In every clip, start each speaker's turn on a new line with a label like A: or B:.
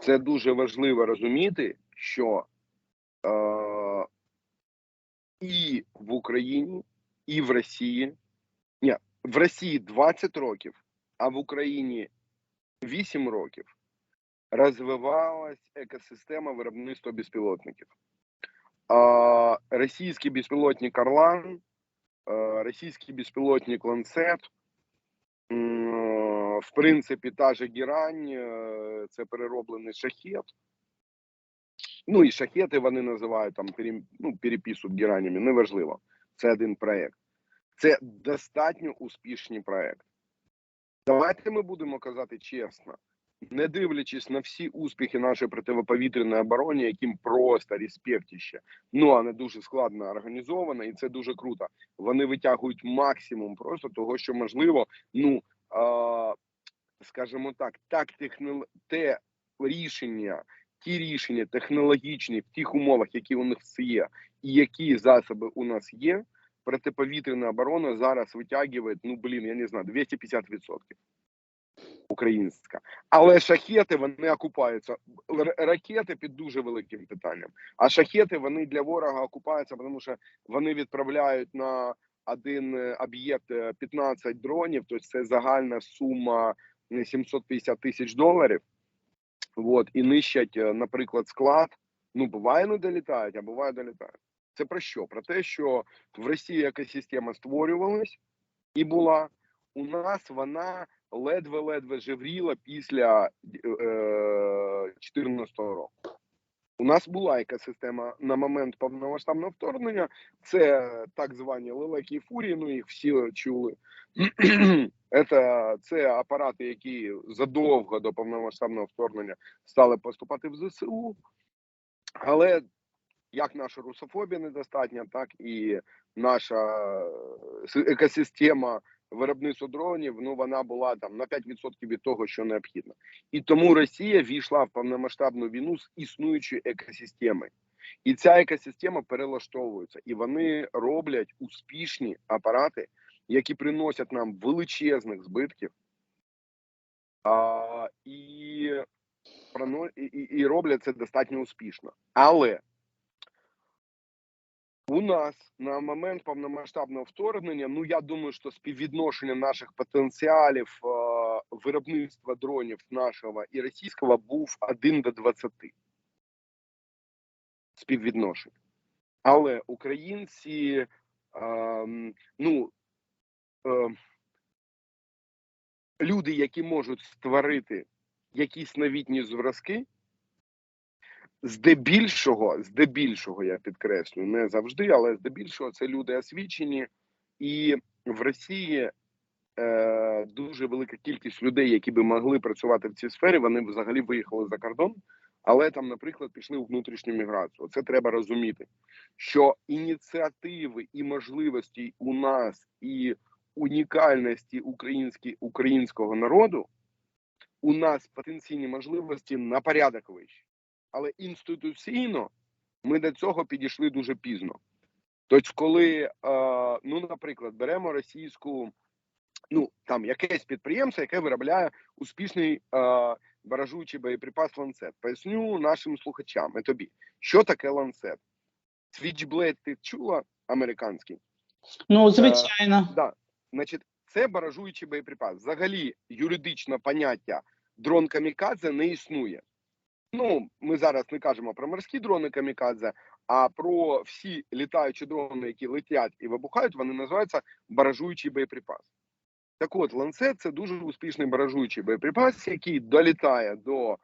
A: Це дуже важливо розуміти, що е, і в Україні, і в Росії, ні, в Росії 20 років, а в Україні 8 років розвивалась екосистема виробництва безпілотників. А, російський безпілотник Орлан, а, російський безпілотник Ланцет, м, в принципі, та же Герань, е, це перероблений шахет. Ну і шахети вони називають там ну, переписують геранями, неважливо. Це один проект. Це достатньо успішний проект. Давайте ми будемо казати чесно, не дивлячись на всі успіхи нашої противоповітряної оборони, яким просто респектіще. Ну а не дуже складно організовано, і це дуже круто. Вони витягують максимум просто того, що можливо, ну скажімо так, так технол... те рішення, ті рішення технологічні в тих умовах, які у них є, і які засоби у нас є. Протиповітряна оборона зараз витягує, ну блін, я не знаю, 250% українська. Але шахети вони окупаються. Ракети під дуже великим питанням. А шахети вони для ворога окупаються, тому що вони відправляють на один е, об'єкт е, 15 дронів, тобто це загальна сума е, 750 тисяч доларів. От, і нищать, е, наприклад, склад. Ну, буває, не долітають, а буває долітають. Це про що? Про те, що в Росії екосистема створювалась і була. У нас вона ледве-ледве живріла після 2014 року. У нас була екосистема на момент повномасштабного вторгнення. Це так звані лелеки і фурії, ну їх всі чули. Це, це апарати, які задовго до повномасштабного вторгнення стали поступати в ЗСУ. Але як наша русофобія недостатня, так і наша е, екосистема виробництва дронів, ну вона була там на 5% від того, що необхідно. І тому Росія війшла в повномасштабну війну з існуючою екосистемою. І ця екосистема перелаштовується, і вони роблять успішні апарати, які приносять нам величезних збитків, а, і, і, і, роблять це достатньо успішно. Але у нас на момент повномасштабного вторгнення, ну я думаю, що співвідношення наших потенціалів е, виробництва дронів нашого і російського був 1 до 20 співвідношень. Але українці, е, ну люди, які можуть створити якісь новітні зразки, здебільшого, здебільшого, я підкреслюю, не завжди, але здебільшого це люди освічені, і в Росії е, дуже велика кількість людей, які би могли працювати в цій сфері, вони взагалі виїхали за кордон, але там, наприклад, пішли у внутрішню міграцію. Це треба розуміти, що ініціативи і можливості у нас і унікальності українські, українського народу. У нас потенційні можливості на порядок вищі але інституційно ми до цього підійшли дуже пізно. Тобто, коли, е, ну, наприклад, беремо російську, ну там якесь підприємство, яке виробляє успішний е, баражуючий боєприпас ланцет. Поясню нашим слухачам і тобі, що таке ланцет. Switchblade ти чула американський?
B: Ну, звичайно.
A: Да. Значить, це баражуючий боєприпас. Взагалі, юридичне поняття дрон камікадзе не існує. Ну, ми зараз не кажемо про морські дрони камікадзе, а про всі літаючі дрони, які летять і вибухають, вони називаються баражуючий боєприпас. Так от, ланцет це дуже успішний баражуючий боєприпас, який долітає до е,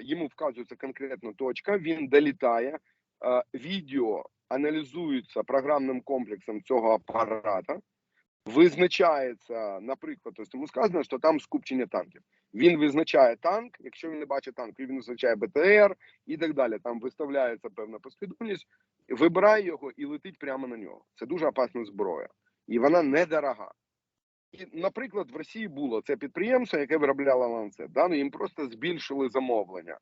A: йому вказується конкретна точка. Він долітає, е, відео аналізується програмним комплексом цього апарата, визначається, наприклад, тобто йому сказано, що там скупчення танків. Він визначає танк, якщо він не бачить танк, він визначає БТР і так далі. Там виставляється певна послідовність, вибирає його і летить прямо на нього. Це дуже опасна зброя, і вона недорога. І, наприклад, в Росії було це підприємство, яке виробляло ланцет. Да? Ну, їм просто збільшили замовлення.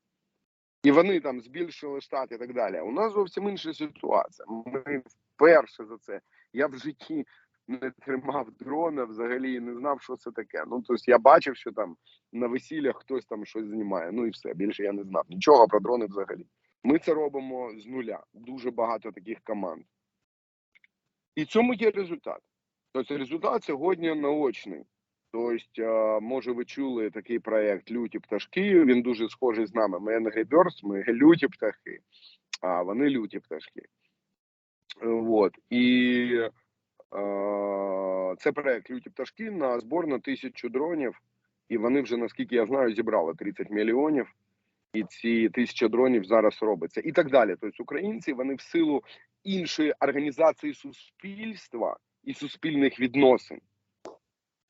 A: І вони там збільшили штат і так далі. У нас зовсім інша ситуація. Ми вперше за це. Я в житті не тримав дрона, взагалі не знав, що це таке. Ну тобто я бачив, що там на весіллях хтось там щось знімає. Ну і все. Більше я не знав. Нічого про дрони взагалі. Ми це робимо з нуля. Дуже багато таких команд. І цьому є результат. Тобто результат сьогодні наочний. Тобто, е, може, ви чули такий проект Люті пташки. Він дуже схожий з нами. Ми Angry Birds, ми люті птахи, а вони люті пташки. Вот. І е, це проект Люті пташки на збор на тисячу дронів. І вони вже, наскільки я знаю, зібрали 30 мільйонів. І ці тисяча дронів зараз робиться. І так далі. Тобто українці вони в силу іншої організації суспільства і суспільних відносин.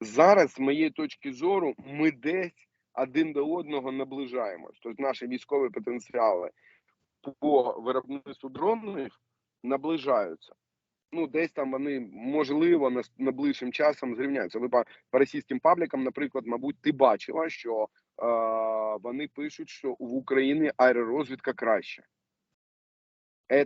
A: Зараз, з моєї точки зору, ми десь один до одного наближаємось. Тобто наші військові потенціали по виробництву дронів наближаються. Ну, десь там вони можливо найближчим часом зрівняються. Ви по, по російським паблікам, наприклад, мабуть, ти бачила, що е, вони пишуть, що в Україні аеророзвідка краще.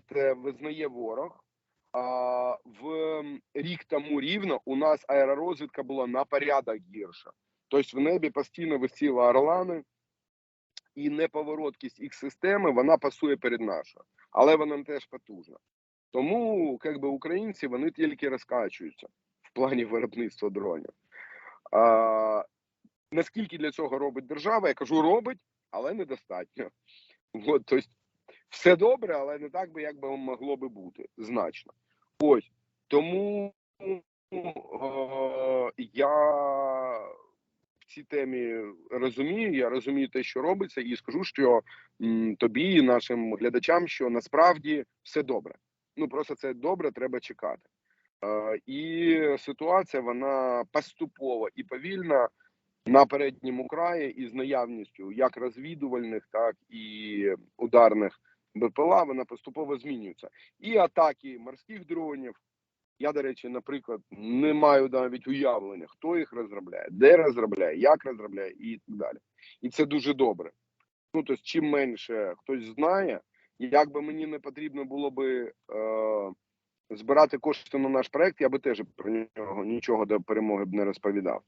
A: Це визнає ворог. А, в рік тому рівно у нас аеророзвідка була на порядок гірша. Тобто в небі постійно висіли орлани, і неповороткість їх системи вона пасує перед нашою, але вона теж потужна. Тому як би, українці вони тільки розкачуються в плані виробництва дронів. А, наскільки для цього робить держава? Я кажу, робить, але недостатньо. От, тобто, все добре, але не так би, як би могло би бути значно. Ось тому е, я в цій темі розумію. Я розумію те, що робиться, і скажу, що м, тобі і нашим глядачам, що насправді все добре. Ну просто це добре, треба чекати. Е, і ситуація вона поступова і повільна на передньому краї із наявністю як розвідувальних, так і ударних БПЛА, вона поступово змінюється. І атаки морських дронів. Я, до речі, наприклад, не маю навіть уявлення, хто їх розробляє, де розробляє, як розробляє і так далі. І це дуже добре. Ну, тобто, чим менше хтось знає, як би мені не потрібно було би е, збирати кошти на наш проект, я би теж про нього нічого до перемоги б не розповідав.